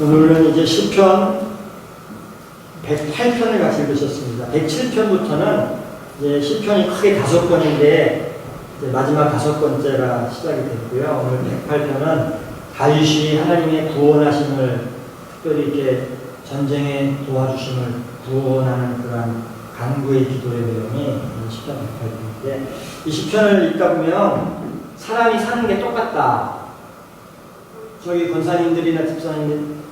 오늘은 이제 시편 108편을 같이 읽으셨습니다. 107편부터는 이제 시편이 크게 다섯 권인데 마지막 다섯 번째가 시작이 됐고요. 오늘 108편은 다윗이 하나님의 구원하심을 특별히 이렇게 전쟁에 도와주심을 구원하는 그러한 간구의 기도의 내용이 이 시편 108편인데 이 시편을 읽다 보면 사람이 사는 게 똑같다. 저기 권사님들이나 집사님들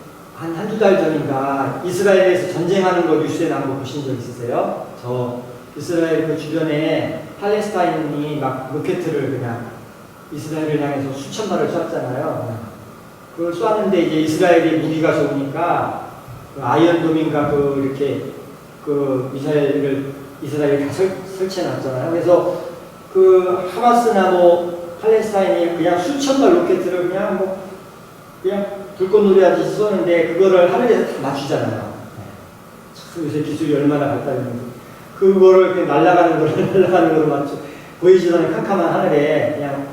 한 한두 달 전인가 이스라엘에서 전쟁하는 거 뉴스에 나온 거 보신 적 있으세요? 저 이스라엘 그 주변에 팔레스타인이 막 로켓을 그냥 이스라엘을 향해서 수천 발을 쐈잖아요. 그걸 쐈는데 이제 이스라엘이 무기가 좋으니까 그 아이언돔인가 그 이렇게 그 미사일을 이스라엘이 다 설, 설치해 놨잖아요. 그래서 그 하마스나 뭐 팔레스타인이 그냥 수천 발 로켓을 그냥 뭐 그냥 불꽃놀이 하듯이 쏘는데 그거를 하늘에서 다 맞추잖아요. 네. 참 요새 기술이 얼마나 발달했는지 그거를 그냥 날아가는 거를 날아가는 거로 맞춰 보이지도 않는 캄캄한 하늘에 그냥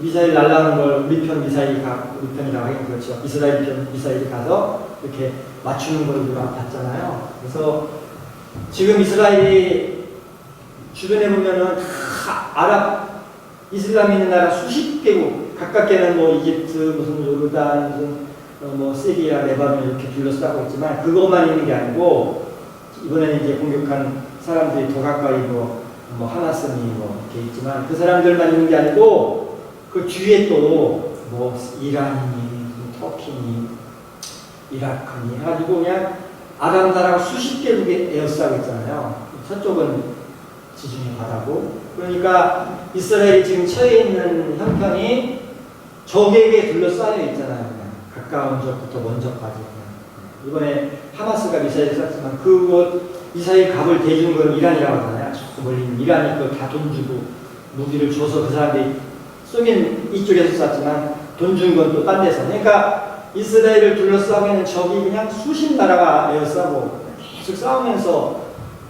미사일 날아가는 걸 우리 편 미사일이 가 우리 편이라고 하긴 그렇죠. 이스라엘 편 미사일이 가서 이렇게 맞추는 걸 우리가 봤잖아요. 그래서 지금 이스라엘이 주변에 보면은 다 아랍 이슬람 있는 나라 수십 개국 가깝게는 뭐 이집트 무슨 요르단 무슨 어, 뭐 시리아 레바논 이렇게 둘러싸고 있지만 그것만 있는 게 아니고 이번에는 이제 공격한 사람들이 더 가까이 뭐, 뭐 하마스니 뭐 이렇게 있지만 그 사람들만 있는 게 아니고 그 뒤에 또 뭐 이란이니 터키니 이라크니 해가지고 그냥 아랍 나라가 수십 개국에 에어싸고 있잖아요. 서쪽은 지중해 바다고 그러니까 이스라엘이 지금 처해 있는 형편이 적에게 둘러싸여 있잖아요. 가까운 적부터 먼 적까지. 이번에 하마스가 미사일 쐈지만 그곳 미사일 값을 대준 건 이란이라고 하잖아요. 저 멀리 이란이 그걸 다돈 주고 무기를 줘서 그 사람들이 쏘긴 이쪽에서 쐈지만 돈 준 건 또 딴 데서. 그러니까 이스라엘을 둘러싸고 있는 적이 그냥 수십 나라가 에어싸고 계속 싸우면서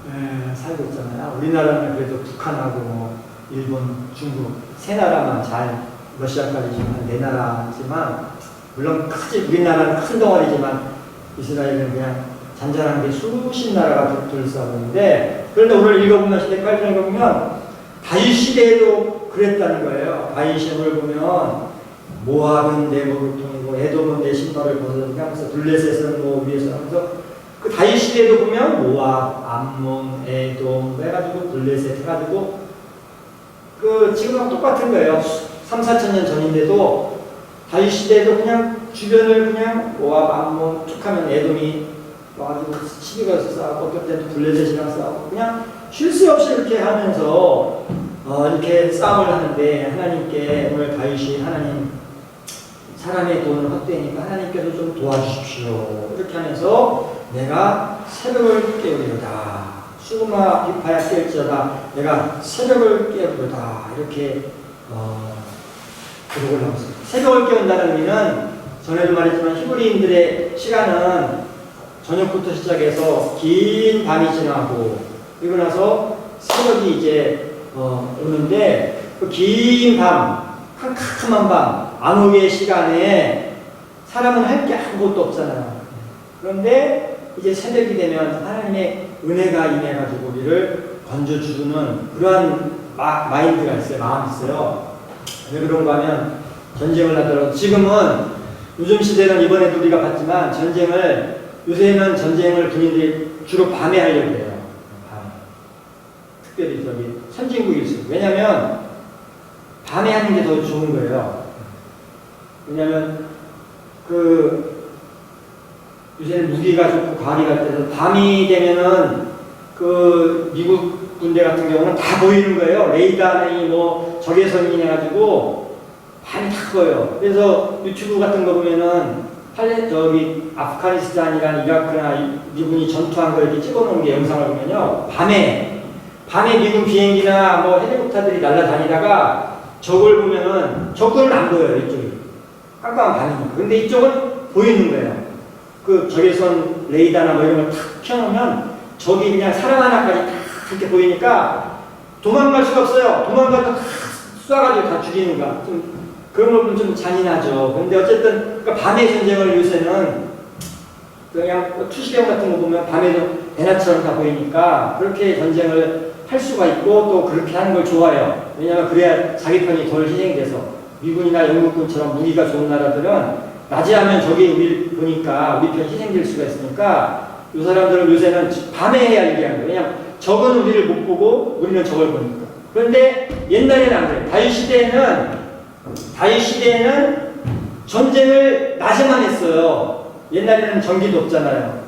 에, 살고 있잖아요. 우리나라는 그래도 북한하고 뭐 일본, 중국 세 나라만 잘 러시아까지 지금 한네 나라지만 물론 크지 우리나라는 큰 덩어리지만 이스라엘은 그냥 잔잔한 게 수십 나라가 둘러싸고 있는데 그런데 오늘 읽어보면 108장 읽어보면 다윗 시대에도 그랬다는 거예요. 오늘 보면 모압은 내 목욕통이고 에돔은 내 신발을 벗어니까 하면서 둘레셋은 뭐 위에서 하면서 그 다윗 시대에도 보면 모압, 암몬, 에돔 해가지고 블레셋 해가지고 그 지금하고 똑같은 거예요. 3, 4천 년 전인데도 다윗 시대에도 그냥 주변을 그냥 모압, 암몬 쭉 하면 에돔이 와가지고 시비 걸어서 싸우고 어떨 때는 블레셋이랑 싸우고 그냥 쉴 새 없이 이렇게 하면서 어, 이렇게 싸움을 하는데 하나님께 오늘 다윗이 하나님 사람의 돈을 헛되니까 하나님께서 좀 도와주십시오. 이렇게 하면서 내가 새벽을 깨우리로다. 수구마 비파야 깰지어다. 내가 새벽을 깨우리로다. 이렇게 어, 기록을 하고 있습니다. 새벽을 깨운다는 의미는 전에도 말했지만 히브리인들의 시간은 저녁부터 시작해서 긴 밤이 지나고 그리고 나서 새벽이 이제 어, 오는데 그 긴 밤, 캄캄한 밤, 암흑의 시간에 사람은 할 게 아무것도 없잖아요. 그런데 이제 새벽이 되면 하나님의 은혜가 임해가지고 우리를 건져주는 그러한 마, 마인드가 있어요. 마음이 있어요. 왜 그런가 하면 전쟁을 하더라도 지금은 요즘 시대는 이번에도 우리가 봤지만 전쟁을 요새는 전쟁을 군인들이 주로 밤에 하려고 해요. 밤에. 특별히 저기 선진국일수록. 왜냐면 밤에 하는 게 더 좋은 거예요. 왜냐면 그 요새는 무기가 좋고 과기가 돼서 밤이 되면은 그 미국 군대 같은 경우는 다 보이는 거예요. 레이더니 뭐 적외선이 해가지고 밤이 다 보여요. 그래서 유튜브 같은 거 보면은 팔레 저기 아프가니스탄이랑 이라크나 미군이 전투한 걸 이렇게 찍어놓은 게 영상을 보면요. 밤에 밤에 미군 비행기나 뭐 헬리콥터들이 날아다니다가 적을 보면은 적군은 안 보여요 이쪽이 깜깜한 밤이니까. 근데 이쪽은 보이는 거예요. 그 적외선 레이더나 뭐 이런 걸탁 켜놓으면 적이 그냥 사람 하나까지 다 이렇게 보이니까 도망갈 수가 없어요. 도망가도 다 쏴가지고 다 죽이는 거야. 좀 그런 걸 보면 좀 잔인하죠. 근데 어쨌든 그러니까 밤의 전쟁을 요새는 그냥 뭐 투시경 같은 거 보면 밤에도 대낮처럼 다 보이니까 그렇게 전쟁을 할 수가 있고 또 그렇게 하는 걸 좋아해요. 왜냐하면 그래야 자기 편이 덜 희생돼서 미군이나 영국군처럼 무기가 좋은 나라들은 낮에 하면 적이 우리 보니까 우리 편 희생될 수가 있으니까 이 사람들은 요새는 밤에 해야 얘기하는 거예요. 왜냐하면 적은 우리를 못 보고 우리는 적을 보니까. 그런데 옛날에는 안 그래요. 다윗 시대에는 다윗 시대에는 전쟁을 낮에만 했어요. 옛날에는 전기도 없잖아요.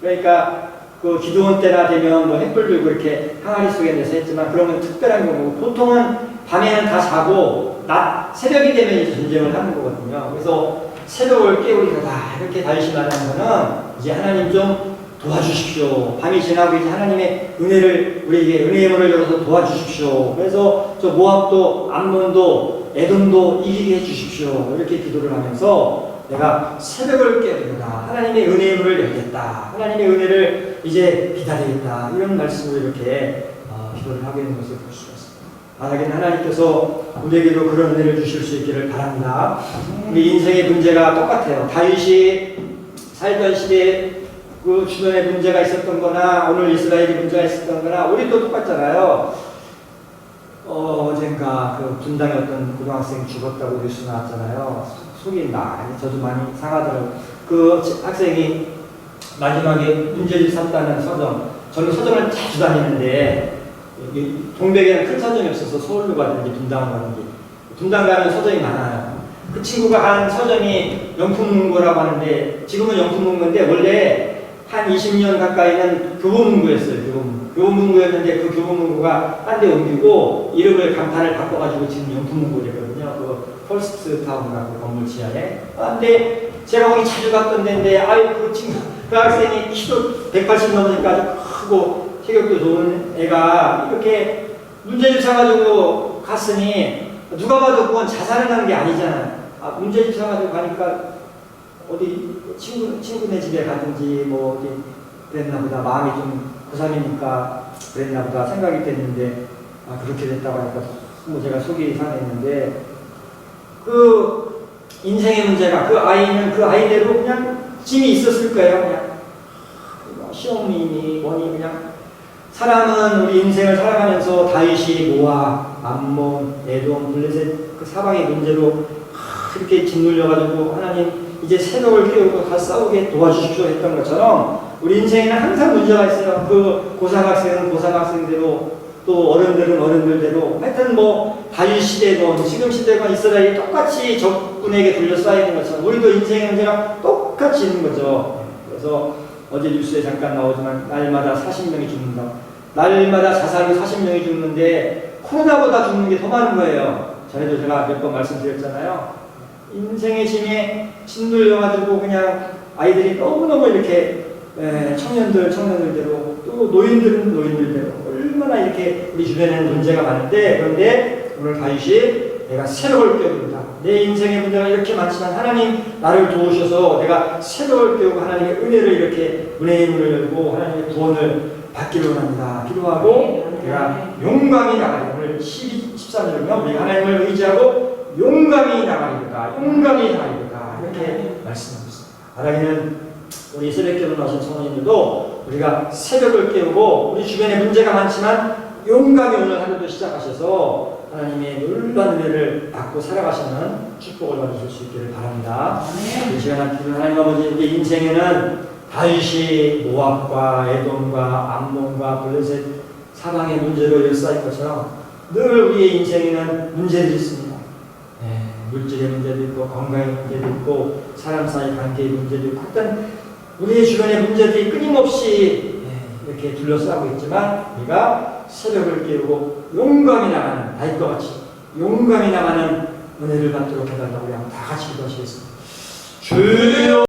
그러니까 그 기도원 때나 되면 뭐 햇불 들고 이렇게 항아리 속에 내서 했지만 그러면 특별한 경우고 보통은 밤에는 다 자고 낮 새벽이 되면 이제 전쟁을 하는 거거든요. 그래서 새벽을 깨우리다 이렇게 다윗이 말하는 거는 이제 하나님 좀 도와주십시오. 밤이 지나고 이제 하나님의 은혜를 우리에게 은혜의 문을 열어서 도와주십시오. 그래서 저 모압도 암몬도 에돔도 이기게 해주십시오. 이렇게 기도를 하면서 내가 새벽을 깨우리다. 하나님의 은혜의 문을 열겠다. 하나님의 은혜를 이제 기다리겠다. 이런 말씀을 이렇게 어, 기도를 하고 있는 것을 볼 수가 있습니다. 만약에 하나님께서 우리에게도 그런 은혜를 주실 수 있기를 바랍니다. 우리 인생의 문제가 똑같아요. 다윗이 살던 시대에 그 주변에 문제가 있었던 거나 오늘 이스라엘이 문제가 있었던 거나 우리도 똑같잖아요. 어, 어젠가 그 분당에 어떤 고등학생이 죽었다고 뉴스 나왔잖아요. 속이 많이, 저도 많이 상하더라고요. 그 학생이 마지막에 문제집 샀다는 서점, 저는 서점을 자주 다니는데, 동백에는 큰 서점이 없어서 서울로 가든지 분당을 가든지, 분당 가면 서점이 많아요. 그 친구가 한 서점이 영풍문고라고 하는데, 지금은 영풍문고인데, 원래 한 20년 가까이는 교보문고였어요, 교보문고. 교보문고였는데 그 교보문고가 딴 데 옮기고 이름을 간판을 바꿔가지고 지금 영풍문고되거든요. 그 펄스트 타운이라고 그 건물 지하에. 아, 근데 제가 거기 자주 갔던 데인데, 아유, 그 친구, 그 학생이 키도 180 넘으니까 아주 크고 체격도 좋은 애가 이렇게 문제집 사가지고 갔으니 누가 봐도 그건 자살을 한게 아니잖아요. 아, 문제집 사가지고 가니까 어디 친구, 친구네 집에 가든지 뭐 어디 그랬나 보다. 마음이 좀 고3이니까 그랬나 보다 생각이 됐는데, 아, 그렇게 됐다고 하니까 뭐 제가 속이 상했는데, 그 인생의 문제가 그 아이는 그 아이대로 그냥 짐이 있었을 거예요. 그냥 뭐 시험이니 뭐니 그냥 사람은 우리 인생을 살아가면서 다윗이 모아, 암몬, 에돔, 블레셋 그 사방의 문제로 그렇게 짓눌려가지고 하나님 이제 새벽을 깨우고 다 싸우게 도와주십시오 했던 것처럼 우리 인생에는 항상 문제가 있어요. 그 고사학생은 고사학생대로 또 어른들은 어른들대로 하여튼 뭐 다윗 시대건 지금 시대건 이스라엘이 똑같이 적군에게 둘러싸이는 것처럼 우리도 인생의 문제가 똑같이 있는 거죠. 그래서 어제 뉴스에 잠깐 나오지만 날마다 40명이 죽는다. 날마다 자살로 40명이 죽는데 코로나보다 죽는 게 더 많은 거예요. 전에도 제가 몇 번 말씀드렸잖아요. 인생의 짐에 짓눌려가지고 그냥 아이들이 너무너무 이렇게 에, 청년들 청년들대로 또 노인들은 노인들대로 얼마나 이렇게 우리 주변에는 문제가 많은데 그런데 오늘 다윗이 내가 새벽을 깨웁니다. 내 인생의 문제가 이렇게 많지만 하나님 나를 도우셔서 내가 새벽을 깨우고 하나님의 은혜를 이렇게 은혜의 문을 열고 하나님의 구원을 받기를 원합니다. 기도하고 내가 용감히 나가리 오늘 12, 13절이면 우리가 하나님을 의지하고 용감히 나가리다. 용감히 나가리다. 이렇게 말씀하고 있습니다. 바라기는 우리 새벽 결혼하신 성도님들도 우리가 새벽을 깨우고 우리 주변에 문제가 많지만 용감히 오늘 하루도 시작하셔서 하나님의 놀라운 은혜를 받고 살아가시는 축복을 받으실 수 있기를 바랍니다. 이 시간 기도 하나님 아버지 우리 인생에는 다윗이 모압과 에돔과 암몬과 블레셋 사방의 문제로 열사인 것처럼 늘 우리의 인생에는 문제들이 있습니다. 네, 물질의 문제도 있고 건강의 문제도 있고 사람 사이 관계의 문제도 있고 어떤 우리의 주변의 문제들이 끊임없이 예, 이렇게 둘러싸고 있지만 우리가 새벽을 깨우고 용감히 나가는 다윗과 같이 용감히 나가는 은혜를 받도록 해달라고 우리 다 같이 기도하시겠습니다. 주여